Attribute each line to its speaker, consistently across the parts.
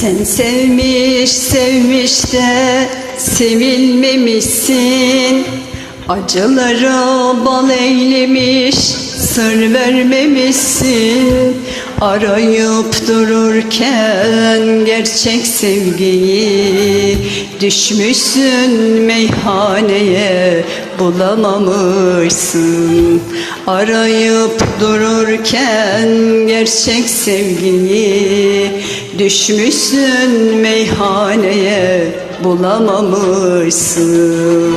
Speaker 1: Sen sevmiş sevmiş de sevilmemişsin. Acılara bal eylemiş sır vermemişsin. Arayıp dururken gerçek sevgiyi Düşmüşsün meyhaneye bulamamışsın. Arayıp dururken gerçek sevgiyi Düşmüşsün meyhaneye bulamamışsın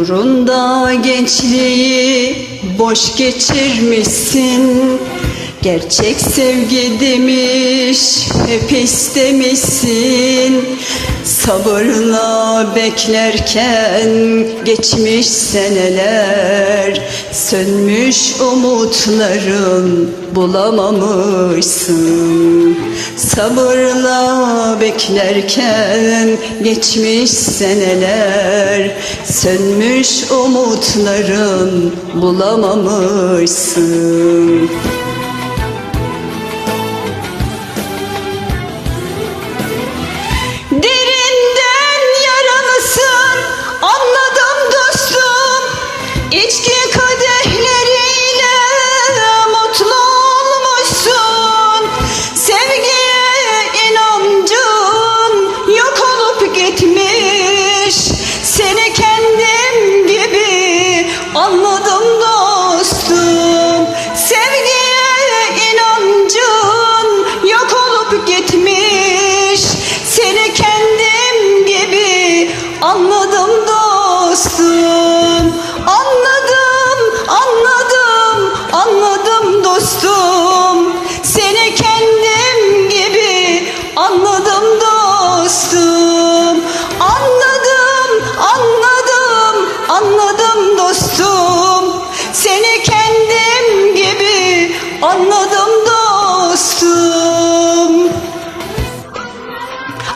Speaker 1: Uğrunda gençliği boş geçirmişsin Gerçek sevgi demiş hep istemişsin. Sabırla beklerken geçmiş seneler Sönmüş umutların bulamamışsın. Sabırla beklerken geçmiş seneler Sönmüş umutların bulamamışsın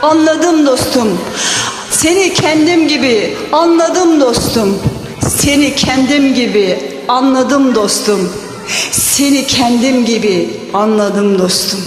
Speaker 1: Anladım dostum. Seni kendim gibi anladım dostum. Seni kendim gibi anladım dostum. Seni kendim gibi anladım dostum.